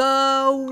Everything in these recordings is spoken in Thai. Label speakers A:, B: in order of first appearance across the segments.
A: ส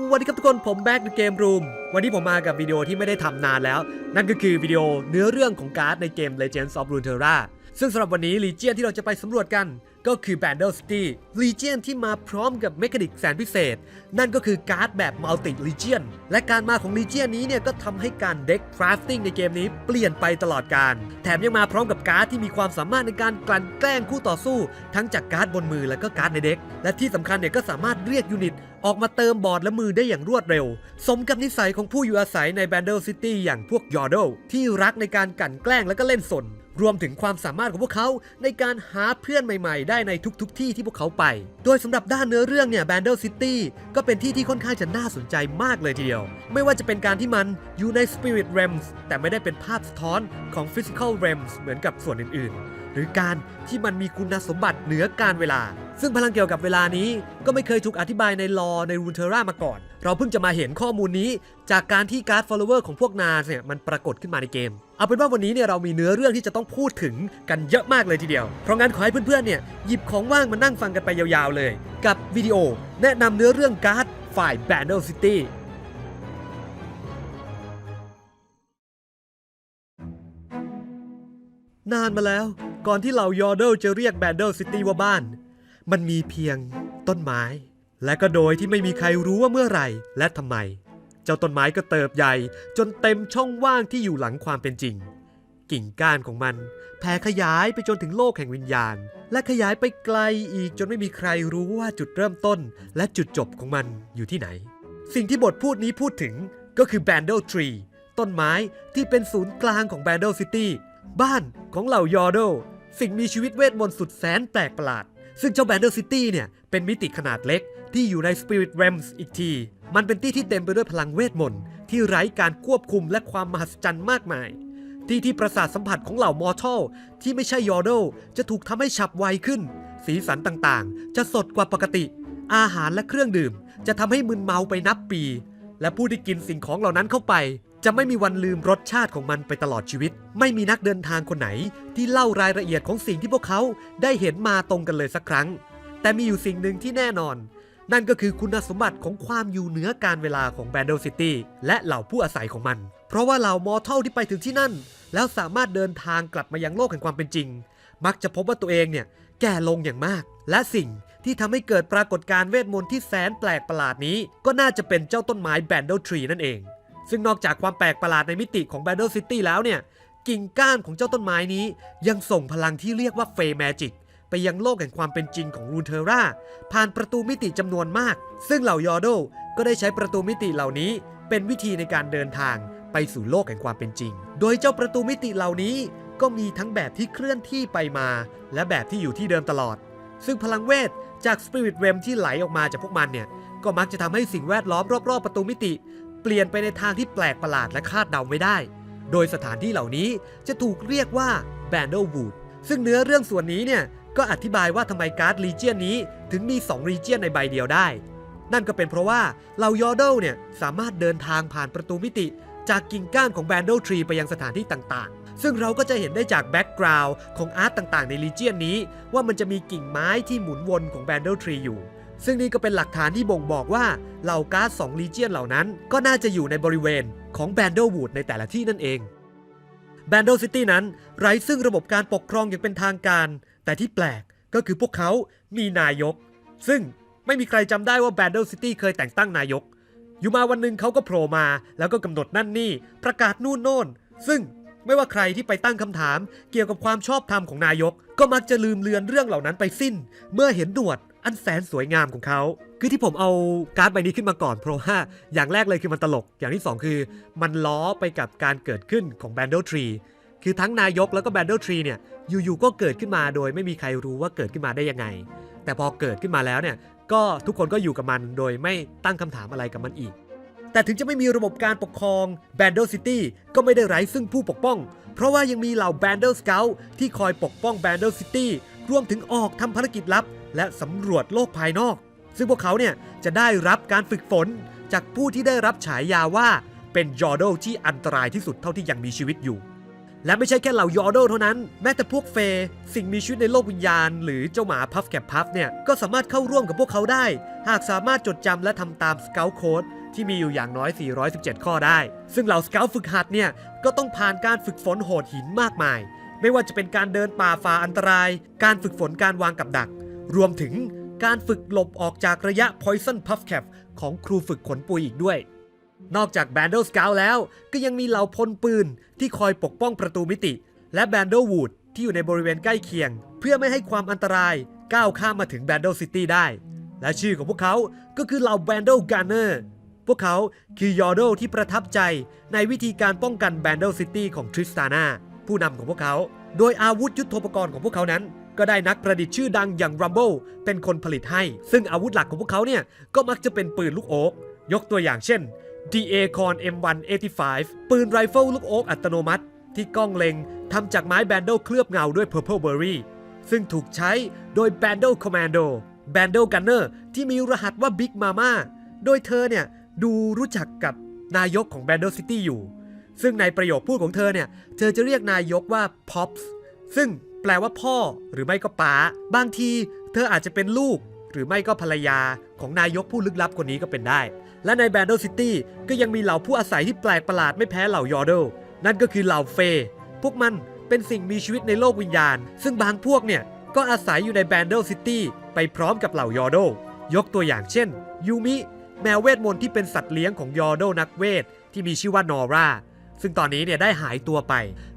A: วัสดีครับทุกคนผมแบ็กในเกมรูมวันนี้ผมมากับวิดีโอที่ไม่ได้ทำนานแล้ว นั่นก็คือวิดีโอเนื้อเรื่องของการ์ดในเกม Legends of Runeterra ซึ่งสำหรับวันนี้ Legion ที่เราจะไปสำรวจกัน ก็คือ Bandle City Legion ที่มาพร้อมกับเมคานิกแสนพิเศษ นั่นก็คือการ์ดแบบ Multi Legion และการมาของ Legion นี้เนี่ยก็ทำให้การเด็ก crafting ในเกมนี้เปลี่ยนไปตลอดการ แถมยังมาพร้อมกับการ์ดที่มีความสามารถในการกลั่นแกล้งคู่ต่อสู้ ทั้งจากการ์ดบนมือและก็การ์ดในเด็ก และที่สำคัญเนี่ยก็สามารถเรียกยูนิตออกมาเติมบอร์ดและมือได้อย่างรวดเร็ว สมกับนิสัยของผู้อยู่อาศัยใน Bandle City อย่างพวกยอร์โดที่รักในการกลั่นแกล้งและก็เล่นสน รวมถึงความสามารถของพวกเขาในการหาเพื่อนใหม่ๆ ได้ในทุกๆทที่ที่พวกเขาไป โดยสำหรับด้านเนื้อเรื่องเนี่ย Bandle City ก็เป็นที่ที่ค่อนข้างจะน่าสนใจมากเลยทีเดียว ไม่ว่าจะเป็นการที่มันอยู่ใน Spirit Realms แต่ไม่ได้เป็นภาพสะท้อนของ Physical Realms เหมือนกับส่วนอื่นๆ หรือการที่มันมีคุณสมบัติเหนือการเวลา ซึ่งพลังเกี่ยวกับเวลานี้ก็ไม่เคยถูกอธิบายในลอในรูนเทรามาก่อน เราเพิ่งจะมาเห็นข้อมูลนี้ จากการที่การ์ด follower ของพวกนาเนี่ยมันปรากฏขึ้นมาในเกม เอาเป็นว่าวันนี้เนี่ยเรามีเนื้อเรื่องที่จะต้องพูดถึงกันเยอะมากเลยทีเดียว เพราะงั้นขอให้เพื่อนๆเนี่ยหยิบของว่างมานั่งฟังกันไปยาวๆเลย กับวิดีโอ แนะนำเนื้อเรื่องการ์ดฝ่าย Bandle City นานมาแล้วก่อนที่เหล่ายอร์เดลจะเรียกแบนเดลซิตี้ว่าบ้าน มันมีเพียงต้นไม้ และก็โดยที่ไม่มีใครรู้ว่าเมื่อไหร่และทำไม เจ้าต้นไม้ก็เติบใหญ่ จนเต็มช่องว่างที่อยู่หลังความเป็นจริง กิ่งก้านของมันแผ่ขยายไปจนถึงโลกแห่งวิญญาณ และขยายไปไกลอีกจนไม่มีใครรู้ว่าจุดเริ่มต้น และจุดจบของมันอยู่ที่ไหน สิ่งที่บทพูดนี้พูดถึงก็คือ Bandle Tree ต้นไม้ที่เป็นศูนย์กลางของ Bandle City บ้านของเหล่ายอร์โดสิ่งมีชีวิตเวทมนต์สุดแสนแปลกประหลาด ซึ่งเจ้า Bandle City เนี่ย เป็นมิติขนาดเล็ก ที่อยู่ใน Spirit Realms อีกที มันเป็นที่ที่เต็มไปด้วยพลังเวทมนต์ที่ไร้การควบคุมและความมหัศจรรย์มากมาย ที่ที่ประสาทสัมผัสของเหล่ามอร์ทัลที่ไม่ใช่ยอร์โดจะถูกทำให้ฉับไวขึ้น สีสันต่างๆ จะสดกว่าปกติ อาหารและเครื่องดื่ม จะทำให้มึนเมาไปนับปี และผู้ที่กินสิ่งของเหล่านั้นเข้าไป จะไม่มีวันลืมรสชาติของมันไปตลอดชีวิต ไม่มีนักเดินทางคนไหน ที่เล่ารายละเอียดของสิ่งที่พวกเขาได้เห็นมาตรงกันเลยสักครั้ง แต่มีอยู่สิ่งหนึ่งที่แน่นอน นั่นก็คือคุณสมบัติของความอยู่เหนือการเวลาของ b a n d l e City และเหล่าผู้อาศัยของมัน เพราะว่าเหล่ามอร์ทัลที่ไปถึงที่นั่น แล้วสามารถเดินทางกลับมายังโลกแห่งความเป็นจริง มักจะพบว่าตัวเองเนี่ยแก่ลงอย่างมาก และสิ่งที่ทำให้เกิดปรากฏการณ์เวทมนต์ที่แสนแปลกประหลาดนี้ ก็น่าจะเป็นเจ้าต้นไม้ Bandle Tree นั่นเอง ซึ่งนอกจากความแปลกประหลาดในมิติของ Bandle City แล้วเนี่ยกิ่งก้านของเจ้าต้นไม้นี้ ยังส่งพลังที่เรียกว่าเฟย์แมจิก ยังโลกแห่งความเป็นจริงของรูนเทราผ่านประตูมิติจำนวนมาก ซึ่งเหล่ายอร์โดก็ได้ใช้ประตูมิติเหล่านี้ เป็นวิธีในการเดินทางไปสู่โลกแห่งความเป็นจริง โดยเจ้าประตูมิติเหล่านี้ก็มีทั้งแบบที่เคลื่อนที่ไปมา และแบบที่อยู่ที่เดิมตลอด ซึ่งพลังเวทจาก Spirit Realm ที่ไหลออกมาจากพวกมันเนี่ย ก็มักจะทำให้สิ่งแวดล้อมรอบๆประตูมิติ เปลี่ยนไปในทางที่แปลกประหลาดและคาดเดาไม่ได้ โดยสถานที่เหล่านี้จะถูกเรียกว่า Bandlewood ซึ่งเนื้อเรื่องส่วนนี้เนี่ย ก็อธิบายว่าทำไมการ์ด Legion นี้ถึงมี2 Legion ในใบเดียวได้ นั่นก็เป็นเพราะว่าเหล่ายอร์เดลเนี่ยสามารถเดินทางผ่านประตูมิติ จากกิ่งก้านของ Bandle Tree ไปยังสถานที่ต่างๆ ซึ่งเราก็จะเห็นได้จากแบ็กกราวด์ของอาร์ตต่างๆ ใน Legion นี้ ว่ามันจะมีกิ่งไม้ที่หมุนวนของ Bandle Tree อยู่ ซึ่งนี่ก็เป็นหลักฐานที่บ่งบอกว่าเหล่าการ์ด2 Legion เหล่านั้น ก็น่าจะอยู่ในบริเวณของ Bandlewood ในแต่ละที่นั่นเอง Bandle City นั้นไร้ซึ่งระบบการปกครองอย่างเป็นทางการ แต่ที่แปลกก็คือพวกเขามีนายก ซึ่งไม่มีใครจำได้ว่า Bandle City เคยแต่งตั้งนายก อยู่มาวันหนึ่งเขาก็โผล่มา แล้วก็กำหนดนั่นนี่ ประกาศนู่นโน่น ซึ่งไม่ว่าใครที่ไปตั้งคำถามเกี่ยวกับความชอบธรรมของนายก ก็มักจะลืมเลือนเรื่องเหล่านั้นไปสิ้น เมื่อเห็นหนวดอันแสนสวยงามของเขา คือที่ผมเอาการ์ดใบนี้ขึ้นมาก่อนเพราะว่าอย่างแรกเลยคือมันตลก อย่างที่สองคือ มันล้อไปกับการเกิดขึ้นของ Bandle Tree คือทั้งนายกแล้วก็ Bandle Tree เนี่ยอยู่ๆก็เกิดขึ้นมาโดยไม่มีใครรู้ว่าเกิดขึ้นมาได้ยังไง แต่พอเกิดขึ้นมาแล้วเนี่ยก็ทุกคนก็อยู่กับมันโดยไม่ตั้งคำถามอะไรกับมันอีก แต่ถึงจะไม่มีระบบการปกครอง Bandle City ก็ไม่ได้ไร้ซึ่งผู้ปกป้อง เพราะว่ายังมีเหล่า Bandle Scout ที่คอยปกป้อง Bandle City รวมถึงออกทำภารกิจลับ และสำรวจโลกภายนอก ซึ่งพวกเขาเนี่ยจะได้รับการฝึกฝนจากผู้ที่ได้รับฉายาว่าเป็นยอร์โดที่อันตรายที่สุดเท่าที่ยังมีชีวิตอยู่ และไม่ใช่แค่เหล่ายอร์โดเท่านั้น แม้แต่พวกเฟย์สิ่งมีชีวิตในโลกวิญญาณ หรือเจ้าหมาพัฟแกบพัฟเนี่ย ก็สามารถเข้าร่วมกับพวกเขาได้ หากสามารถจดจำและทำตามสเกลโค้ดที่มีอยู่อย่างน้อย 417 ข้อได้ ซึ่งเหล่าสเกลฝึกหัดเนี่ย ก็ต้องผ่านการฝึกฝนโหดหินมากมาย ไม่ว่าจะเป็นการเดินป่าฝ่าอันตราย การฝึกฝนการวางกับดัก รวมถึงการฝึกหลบออกจากระยะ Poison Puff Cap ของครูฝึกขนปุยอีกด้วย นอกจากแบน d ด e ส c ก u t แล้วก็ยังมีเหล่าพลปืนที่คอยปกป้องประตูมิติ และแบน d ด w วูดที่อยู่ในบริเวณใกล้เคียง เพื่อไม่ให้ความอันตรายก้าวข้ามมาถึงแบน d ด e ซิตี้ได้ และชื่อของพวกเขาก็คือเหล่าแบน d ด g การ์เนอร์พวกเขาคือยอร์โดที่ประทับใจในวิธีการป้องกันแบน d ด e ซิตี้ของทริสตาน่าผู้นำของพวกเขา โดยอาวุธยุทโธปกรณ์ของพวกเขานั้น ก็ได้นักประดิษฐ์ชื่อดังอย่าง Rumble เป็นคนผลิตให้ ซึ่งอาวุธหลักของพวกเขาเนี่ยก็มักจะเป็นปืนลูกโอ๊กยกตัวอย่างเช่น DA Con M185 ปืนไรเฟิลลูกโอ๊กอัตโนมัติ ที่กล้องเล็งทำจากไม้แบนโดเคลือบเงาด้วย Purple Berry ซึ่งถูกใช้โดย Bandle Commando Bandle Gunner ที่มีรหัสว่า Big Mama โดยเธอเนี่ยดูรู้จักกับนายกของ Bandle City อยู่ ซึ่งในประโยคพูดของเธอเนี่ย เธอจะเรียกนายกว่า Pops ซึ่งแปลว่าพ่อหรือไม่ก็ป้าบางทีเธออาจจะเป็นลูก หรือไม่ก็ภรรยาของนายกผู้ลึกลับคนนี้ก็เป็นได้ และในแบน d ดซิตี้ก็ยังมีเหล่าผู้อาศัยที่แปลกประหลาดไม่แพ้เหล่ายอร์ดนั่นก็คือเหล่าเฟย์พวกมันเป็นสิ่งมีชีวิตในโลกวิญญาณ ซึ่งบางพวกเนี่ย ก็อาศัยอยู่ในแบน d ดซิตี้ไปพร้อมกับเหล่ายอร์ดยกตัวอย่างเช่น ยูมิ แมวเวทมนต์ที่เป็นสัตว์เลี้ยงของยอร์ดนักเวทที่มีชื่อว่านอร่า ซึ่งตอนนี้เนี่ยได้หายตัวไป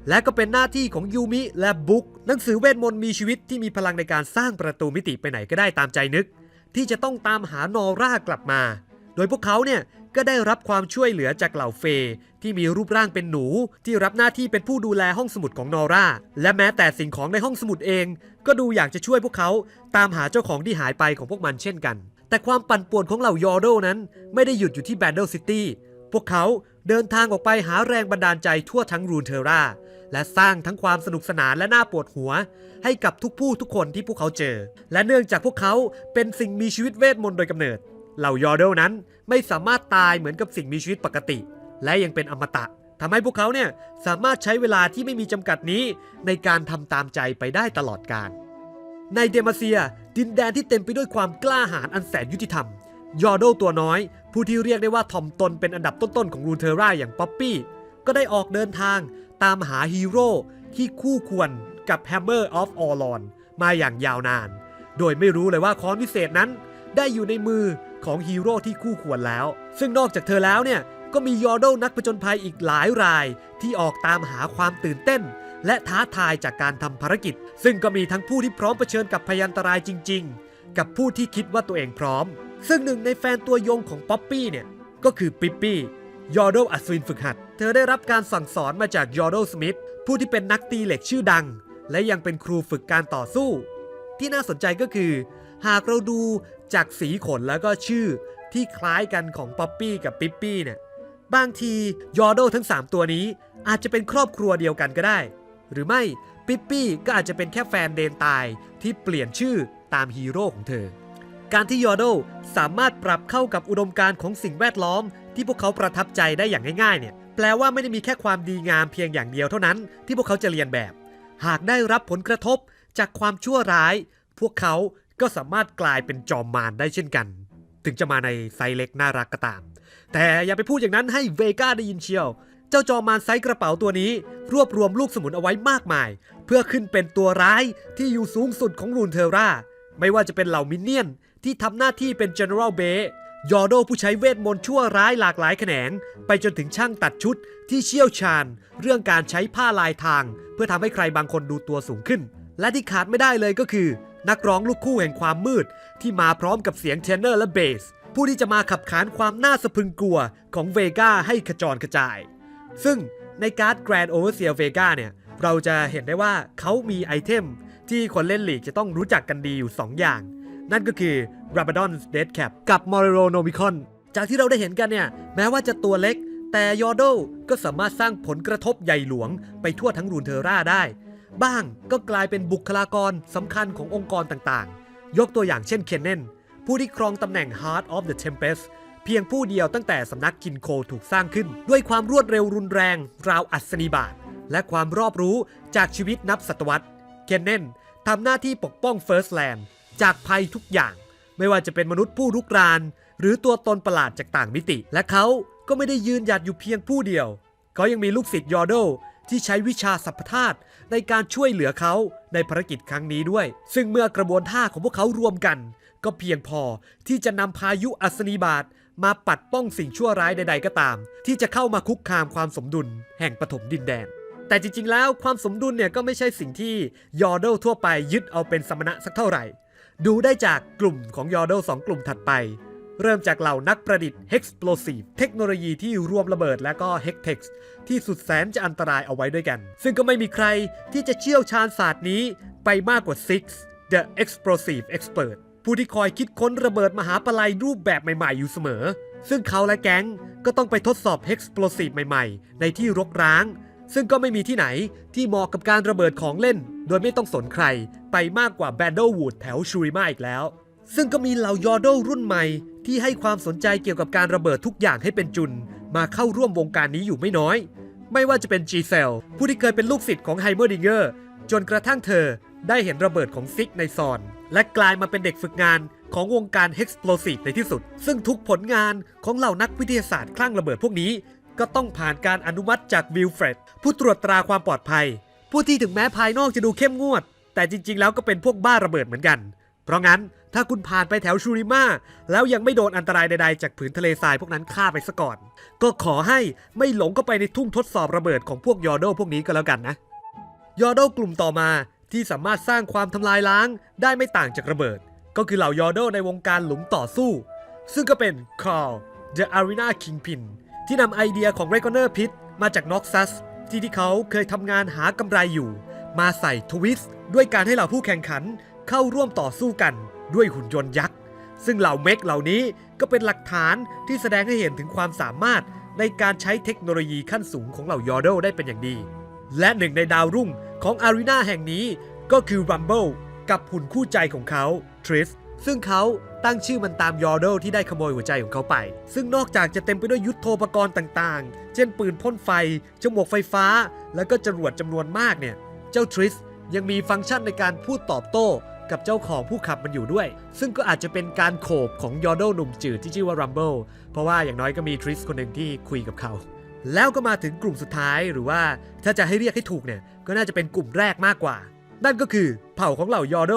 A: และก็เป็นหน้าที่ของยูมิและบุ๊กหนังสือเวทมนต์มีชีวิตที่มีพลังในการสร้างประตูมิติไปไหนก็ได้ตามใจนึก ที่จะต้องตามหานอร่ากลับมา โดยพวกเขาเนี่ยก็ได้รับความช่วยเหลือจากเหล่าเฟย์ที่มีรูปร่างเป็นหนู ที่รับหน้าที่เป็นผู้ดูแลห้องสมุดของนอร่าและแม้แต่สิ่งของในห้องสมุดเอง ก็ดูอยากจะช่วยพวกเขาตามหาเจ้าของที่หายไปของพวกมันเช่นกัน แต่ความปั่นป่วนของเหล่ายอร์โดนั้น ไม่ได้หยุดอยู่ที่แบนเดิลซิตี้พวกเขา เดินทางออกไปหาแรงบันดาลใจทั่วทั้งรูนเทรา และสร้างทั้งความสนุกสนานและน่าปวดหัว ให้กับทุกผู้ทุกคนที่พวกเขาเจอ และเนื่องจากพวกเขาเป็นสิ่งมีชีวิตเวทมนต์โดยกำเนิด เหล่ายอร์เดลนั้นไม่สามารถตายเหมือนกับสิ่งมีชีวิตปกติ และยังเป็นอมตะทำให้พวกเขาเนี่ยสามารถใช้เวลาที่ไม่มีจำกัดนี้ ในการทำตามใจไปได้ตลอดกาลในเดมาเซีย ดินแดนที่เต็มไปด้วยความกล้าหาญอันแสนยุติธรรม ยอร์โดตัวน้อย ผู้ที่เรียกได้ว่าถ่อมตนเป็นอันดับต้นๆของรูเทอร่าอย่างป๊อปปี้ ก็ได้ออกเดินทางตามหาฮีโร่ที่คู่ควรกับ Hammer of Orlon มาอย่างยาวนาน โดยไม่รู้เลยว่าค้อนวิเศษนั้น ได้อยู่ในมือของฮีโร่ที่คู่ควรแล้ว ซึ่งนอกจากเธอแล้วเนี่ย ก็มียอร์โดนักผจญภัยอีกหลายรายที่ออกตามหาความตื่นเต้น และท้าทายจากการทำภารกิจ ซึ่งก็มีทั้งผู้ที่พร้อมเผชิญกับพยันตรายจริง ๆ กับผู้ที่คิดว่าตัวเองพร้อม ซึ่งหนึ่งในแฟนตัวยงของป๊อปปี้เนี่ย ก็คือปิปปี้ยอร์โดอัศวินฝึกหัด เธอได้รับการสั่งสอนมาจากยอร์โดสมิธผู้ที่เป็นนักตีเหล็กชื่อดัง และยังเป็นครูฝึกการต่อสู้ ที่น่าสนใจก็คือ หากเราดูจากสีขนแล้วก็ชื่อที่คล้ายกันของป๊อปปี้กับปิปปี้เนี่ยบางทียอร์โดทั้ง 3 ตัวนี้อาจจะเป็นครอบครัวเดียวกันก็ได้ หรือไม่ปิปปี้ก็อาจจะเป็นแค่แฟนเดนตายที่เปลี่ยนชื่อตามฮีโร่ของเธอ การที่ยอร์โดสามารถปรับเข้ากับอุดมการณ์ของสิ่งแวดล้อม ที่พวกเขาประทับใจได้อย่างง่ายๆเนี่ยแปลว่าไม่ได้มีแค่ความดีงามเพียงอย่างเดียวเท่านั้น ที่พวกเขาจะเรียนแบบ หากได้รับผลกระทบจากความชั่วร้าย พวกเขาก็สามารถกลายเป็นจอมมารได้เช่นกัน ถึงจะมาในไซส์เล็กน่ารักก็ตาม แต่อย่าไปพูดอย่างนั้นให้เวก้าได้ยินเชียวเจ้าจอมมารไซส์กระเป๋าตัวนี้ รวบรวมลูกสมุนเอาไว้มากมาย เพื่อขึ้นเป็นตัวร้ายที่อยู่สูงสุดของรูนเทราไม่ว่าจะเป็นเหล่ามินเนี่ยน ที่ทำหน้าที่เป็น General b a ยอโดผู้ใช้เวทมนต์ชั่วร้ายหลากหลายแขนง ไปจนถึงช่างตัดชุดที่เชี่ยวชาญ เรื่องการใช้ผ้าลายทาง เพื่อทำให้ใครบางคนดูตัวสูงขึ้น และที่ขาดไม่ได้เลยก็คือ นักร้องลูกคู่แห่งความมืด ที่มาพร้อมกับเสียงเทนเนอร์และเบส ผู้ที่จะมาขับขานความน่าสะพรึงกลัวของเวกาให้ขจรกระจาย ซึ่งในการ์ด Grand Overseer Vega เนี่ยเราจะเห็นได้ว่าเขามีไอเทมที่คนเล่นลีกจะต้องรู้จักกันดีอยู่ 2 อย่าง นั่นก็คือ r a b a d o n Dead Cap กับ Morero Nomicon จากที่เราได้เห็นกันเนี่ย แม้ว่าจะตัวเล็ก แต่ยอร์โดก็สามารถสร้างผลกระทบใหญ่หลวงไปทั่วทั้งรูนเทอร่าได้ บ้างก็กลายเป็นบุคลากรสำคัญขององค์กรต่างๆ ยกตัวอย่างเช่นเคนเนนผู้ที่ครองตำแหน่ง Heart of the Tempest เพียงผู้เดียวตั้งแต่สำนักกินโคถูกสร้างขึ้น ด้วยความรวดเร็วรุนแรง ราวอัศนีบาตและความรอบรู้จากชีวิตนับศตวรรษ เคนเนนทำหน้าที่ปกป้องเฟิร์สแลนด์ จากภัยทุกอย่าง ไม่ว่าจะเป็นมนุษย์ผู้รุกราน หรือตัวตนประหลาดจากต่างมิติ และเขาก็ไม่ได้ยืนหยัดอยู่เพียงผู้เดียว เขายังมีลูกศิษย์ยอร์โดที่ใช้วิชาสัพพธาตุในการช่วยเหลือเขาในภารกิจครั้งนี้ด้วย ซึ่งเมื่อกระบวนท่าของพวกเขารวมกัน ก็เพียงพอที่จะนำพายุอัศนีบาตมาปัดป้องสิ่งชั่วร้ายใด ๆ ก็ตาม ที่จะเข้ามาคุกคามความสมดุล แห่งปฐมดินแดน แต่จริง ๆ แล้วความสมดุลเนี่ยก็ไม่ใช่สิ่งที่ยอร์โดทั่วไปยึดเอาเป็นสมณะสักเท่าไหร่ ดูได้จากกลุ่มของยอร์โดสองกลุ่มถัดไป เริ่มจากเหล่านักประดิษฐ์ Hexplosive เทคโนโลยีที่รวมระเบิดและก็ Hextex ที่สุดแสนจะอันตรายเอาไว้ด้วยกัน ซึ่งก็ไม่มีใครที่จะเชี่ยวชาญศาสตร์นี้ไปมากกว่า Six The Explosive Expert ผู้ที่คอยคิดค้นระเบิดมหาปลัยรูปแบบใหม่ ๆ อยู่เสมอ ซึ่งเขาและแก๊งก็ต้องไปทดสอบ Hexplosive ใหม่ ๆ ในที่รกร้าง ซึ่งก็ไม่มีที่ไหนที่เหมาะกับการระเบิดของเล่น โดยไม่ต้องสนใครไปมากกว่า b a n d l e w o o d แถวชูริมาอีกแล้ว ซึ่งก็มีเหล่ายอร์โดรุ่นใหม่ ที่ให้ความสนใจเกี่ยวกับการระเบิดทุกอย่างให้เป็นจุน มาเข้าร่วมวงการนี้อยู่ไม่น้อย ไม่ว่าจะเป็น g c e l ผู้ที่เคยเป็นลูกศิษย์ของไฮเมอร์ดิงเกอร์จนกระทั่งเธอได้เห็นระเบิดของซิกในซอน และกลายมาเป็นเด็กฝึกงานของวงการ Hexplosive ในที่สุด ซึ่งทุกผลงานของเหล่านักวิทยาศาสตร์คลั่งระเบิดพวกนี้ ก็ต้องผ่านการอนุมัติจากวิลเฟรดผู้ตรวจตราความปลอดภัย ผู้ที่ถึงแม้ภายนอกจะดูเข้มงวด แต่จริง ๆ แล้วก็เป็นพวกบ้าระเบิดเหมือนกัน เพราะงั้นถ้าคุณผ่านไปแถวชูริมาแล้วยังไม่โดนอันตรายใดๆ จากผืนทะเลทรายพวกนั้นฆ่าไปซะก่อน ก็ขอให้ไม่หลงเข้าไปในทุ่งทดสอบระเบิดของพวกยอร์โดพวกนี้ก็แล้วกันนะ ยอร์โดกลุ่มต่อมาที่สามารถสร้างความทำลายล้างได้ไม่ต่างจากระเบิด ก็คือเหล่ายอร์โดในวงการหลุมต่อสู้ ซึ่งก็เป็น Carl The Arena Kingpin ที่นำไอเดียของ r e c o n e r Pit มาจาก Noxus ที่ที่เขาเคยทำงานหากำไรอยู่ มาใส่ทวิสต์ด้วยการให้เหล่าผู้แข่งขันเข้าร่วมต่อสู้กันด้วยหุ่นยนต์ยักษ์ ซึ่งเหล่าเมกเหล่านี้ก็เป็นหลักฐานที่แสดงให้เห็นถึงความสามารถในการใช้เทคโนโลยีขั้นสูงของเหล่ายอร์โดได้เป็นอย่างดี และหนึ่งในดาวรุ่งของอารีนาแห่งนี้ก็คือ Rumble กับหุ่นคู่ใจของเขา Tris ซึ่งเขา ตั้งชื่อมันตามยอร์โดที่ได้ขโมยหัวใจของเขาไป ซึ่งนอกจากจะเต็มไปด้วยยุทธโธปกรณ์ต่างๆ เช่นปืนพ่นไฟจมวกไฟฟ้า แล้วก็จรวดจำนวนมากเนี่ย เจ้า Tris ยังมีฟังก์ชันในการพูดตอบโต้กับเจ้าของผู้ขับมันอยู่ด้วย ซึ่งก็อาจจะเป็นการโขบของยอร์โดหนุ่มจืดที่ชื่อว่า Rumble เพราะว่าอย่างน้อยก็มี Tris คนหนึ่งที่คุยกับเขา แล้วก็มาถึงกลุ่มสุดท้ายหรือว่าถ้าจะให้เรียกให้ถูกเนี่ยก็น่าจะเป็นกลุ่มแรกมากกว่า นั่นก็คือเผ่าของเหล่ายอร์โด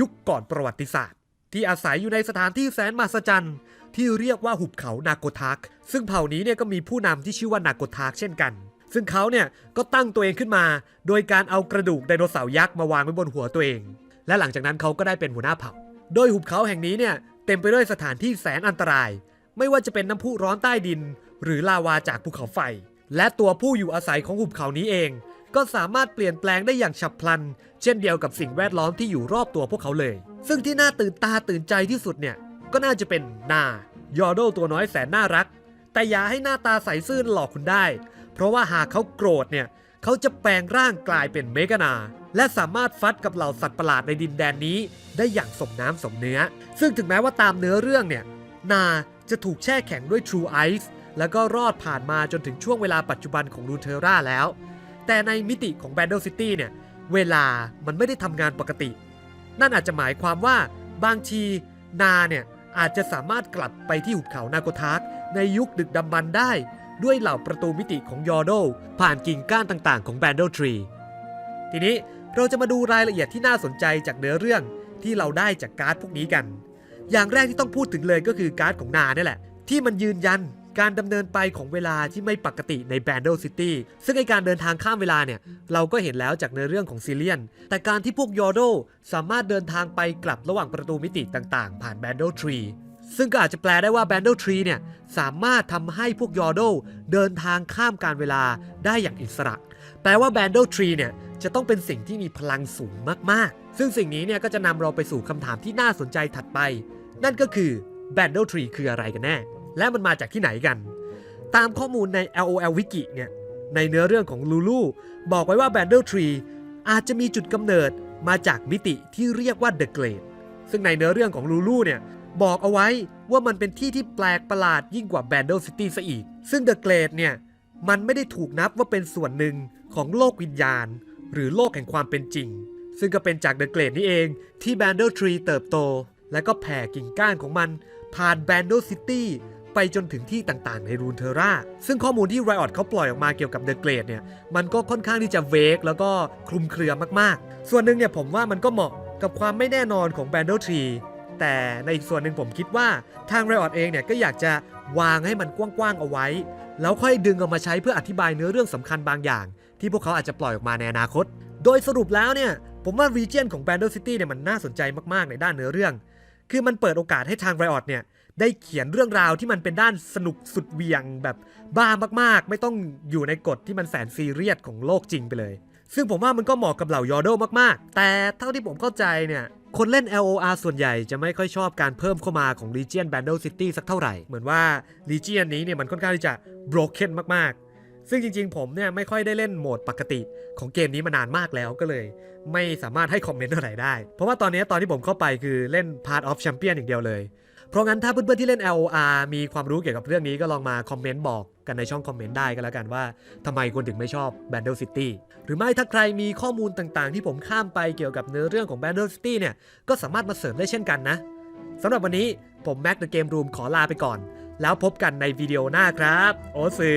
A: ยุคก่อนประวัติศาสตร์ ที่อาศัยอยู่ในสถานที่แสนมหัศจรรย์ ที่เรียกว่าหุบเขานาโกทัก ซึ่งเผ่านี้เนี่ยก็มีผู้นำที่ชื่อว่านาโกทักเช่นกัน ซึ่งเขาเนี่ยก็ตั้งตัวเองขึ้นมา โดยการเอากระดูกไดโนเสาร์ยักษ์มาวางไว้บนหัวตัวเอง และหลังจากนั้นเขาก็ได้เป็นหัวหน้าเผ่า โดยหุบเขาแห่งนี้เนี่ยเต็มไปด้วยสถานที่แสนอันตราย ไม่ว่าจะเป็นน้ำพุร้อนใต้ดิน หรือลาวาจากภูเขาไฟ และตัวผู้อยู่อาศัยของหุบเขานี้เอง ก็สามารถเปลี่ยนแปลงได้อย่างฉับพลัน เช่นเดียวกับสิ่งแวดล้อมที่อยู่รอบตัวพวกเขาเลย ซึ่งที่น่าตื่นตาตื่นใจที่สุดเนี่ย ก็น่าจะเป็นนายอร์โดตัวน้อยแสนน่ารัก แต่อย่าให้หน้าตาใสซื่นหลอกคุณได้ เพราะว่าหากเขาโกรธเนี่ยเขาจะแปลงร่างกลายเป็นเมกานา และสามารถฟัดกับเหล่าสัตว์ประหลาดในดินแดนนี้ ได้อย่างสมน้ำสมเนื้อ ซึ่งถึงแม้ว่าตามเนื้อเรื่องเนี่ยนาจะถูกแช่แข็งด้วย True Ice แล้วก็รอดผ่านมาจนถึงช่วงเวลาปัจจุบันของรูเทราแล้ว แต่ในมิติของ Battle City เนี่ย เวลามันไม่ได้ทำงานปกติ นั่นอาจจะหมายความว่าบางทีนาเนี่ยอาจจะสามารถกลับไปที่หุบเขานาโกทักในยุคดึกดำบรรได้ ด้วยเหล่าประตูมิติของยอร์โดผ่านกิ่งก้านต่างๆ ของ Battle Tree ทีนี้เราจะมาดูรายละเอียดที่น่าสนใจจากเนื้อเรื่องที่เราได้จากการ์ดพวกนี้กัน อย่างแรกที่ต้องพูดถึงเลยก็คือการ์ดของนาเนี่ยแหละ ที่มันยืนยัน การดำเนินไปของเวลาที่ไม่ปกติในแบน d ด e City ซึ่งในการเดินทางข้ามเวลาเนี่ย เราก็เห็นแล้วจากในเรื่องของซีเลียน แต่การที่พวกยอโดสามารถเดินทางไปกลับระหว่างประตูมิติต่างๆ ผ่านแบน d ด e Tree ซึ่งก็อาจจะแปลได้ว่าแบน d ด e Tree เนี่ย สามารถทำให้พวกยอโดเดินทางข้ามการเวลาได้อย่างอิสระ แปลว่าแบน d ด e Tree เนี่ย จะต้องเป็นสิ่งที่มีพลังสูงมากๆ ซึ่งสิ่งนี้เนี่ยก็จะนำเราไปสู่คำถามที่น่าสนใจถัดไป นั่นก็คือ b a n d l e Tree คืออะไรกันแน่ และมันมาจากที่ไหนกัน ตามข้อมูลใน LOL Wiki เนี่ยในเนื้อเรื่องของลูลูบอกไว้ว่า b a n d l e Tree อาจจะมีจุดกำเนิดมาจากมิติที่เรียกว่า The Glade ซึ่งในเนื้อเรื่องของลูลูเนี่ยบอกเอาไว้ว่ามันเป็นที่ที่แปลกประหลาดยิ่งกว่า b a n d l e City ซะอีก ซึ่ง The Glade เนี่ยมันไม่ได้ถูกนับว่าเป็นส่วนหนึ่งของโลกวิญญาณ หรือโลกแห่งความเป็นจริง ซึ่งก็เป็นจากเดอะเกรดนี่เองที่แบนเด l ทรีเติบโต และก็แผ่กิ่งก้านของมันผ่านแบนเด l ซิตี้ ไปจนถึงที่ต่างๆ ในรูนเทราซึ่งข้อมูลที่ Riot เขาปล่อยออกมาเกี่ยวกับเดอะเกรดเนี่ยมันก็ค่อนข้างที่จะเวกแล้วก็คลุมเครือมากๆ ส่วนหนึ่งเนี่ยผมว่ามันก็เหมาะกับความไม่แน่นอนของแบนเด l ทรีแต่ในอีกส่วนหนึ่งผมคิดว่าทาง Riot เองเนี่ยก็อยากจะวางให้มันกว้างๆเอาไว้ แล้วค่อยดึงเอามาใช้เพื่ออธิบายเนื้อเรื่องสำคัญบางอย่าง ที่พวกเขาอาจจะปล่อยออกมาในอนาคต โดยสรุปแล้วเนี่ยผมว่า region ของ b a n d l City เนี่ยมันน่าสนใจมากๆในด้านเนื้อเรื่อง คือมันเปิดโอกาสให้ทาง Riot เนี่ย ได้เขียนเรื่องราวที่มันเป็นด้านสนุกสุดเวียงแบบบ้ามากๆ ไม่ต้องอยู่ในกฎที่มันแสนซีเรียสของโลกจริงไปเลย ซึ่งผมว่ามันก็เหมาะกับเหล่ายอร์โดมากๆ แต่เท่าที่ผมเข้าใจเนี่ยคนเล่น LOR ส่วนใหญ่จะไม่ค่อยชอบการเพิ่มเข้ามาของ Legion Bandle City สักเท่าไหร่ เหมือนว่า Legion นี้เนี่ยมันค่อนข้างที่จะ broken มากๆ ซึ่งจริงๆ ผมเนี่ยไม่ค่อยได้เล่นโหมดปกติของเกมนี้มานานมากแล้วก็เลย ไม่สามารถให้คอมเมนต์อะไรได้ เพราะว่าตอนนี้ตอนที่ผมเข้าไปคือเล่น Part of Champion อย่างเดียวเลย เพราะงั้นถ้าเพื่อนๆที่เล่น LOR มีความรู้เกี่ยวกับเรื่องนี้ก็ลองมาคอมเมนต์บอกกันในช่องคอมเมนต์ได้ก็แล้วกันว่าทำไมคนถึงไม่ชอบ Bandle City หรือไม่ถ้าใครมีข้อมูลต่างๆ ที่ผมข้ามไปเกี่ยวกับเนื้อเรื่องของ Bandle City เนี่ยก็สามารถมาเสริมได้เช่นกันนะสำหรับวันนี้ผมแม็ก The Game Room ขอลาไปก่อน แล้วพบกันในวิดีโอหน้าครับ โอซึ